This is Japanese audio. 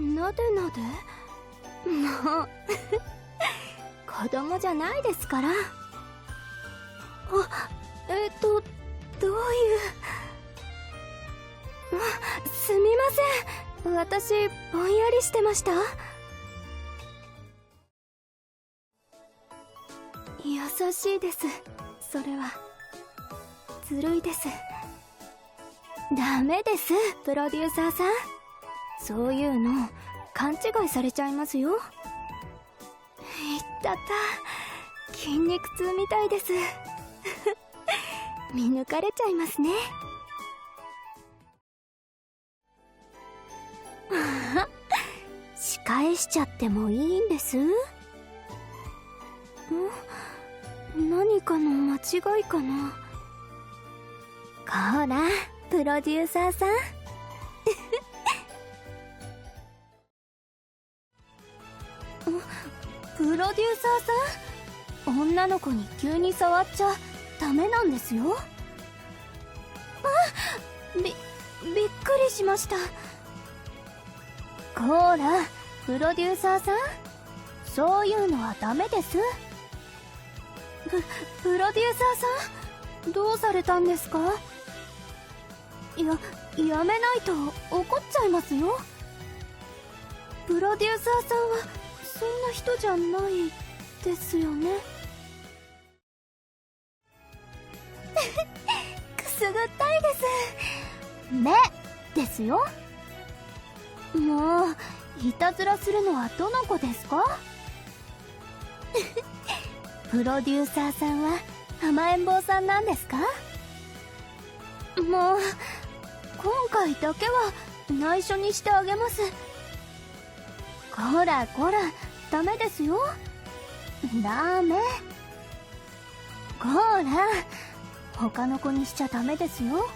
なでなで？も う子供じゃないですから。あえっとどういう？あすみません。私ぼんやりしてました。優しいです。それは。ずるいです。ダメですプロデューサーさん。そういうの勘違いされちゃいますよ。いったった。筋肉痛みたいです。見抜かれちゃいますね。あ 仕返しちゃってもいいんです？ん何かの間違いかな。こらプロデューサーさん。プロデューサーさん。女の子に急に触っちゃダメなんですよ。あびびっくりしました。こーらプロデューサーさん？そういうのはダメです？ププロデューサーさん？どうされたんですか？ややめないと怒っちゃいますよ。プロデューサーさんはそんな人じゃないですよね。くすぐったいです。目ですよ。もういたずらするのはどの子ですか？プロデューサーさんは甘えん坊さんなんですか？もう今回だけは内緒にしてあげます。こらこら。ダメですよ。ダメ。こら他の子にしちゃダメですよ。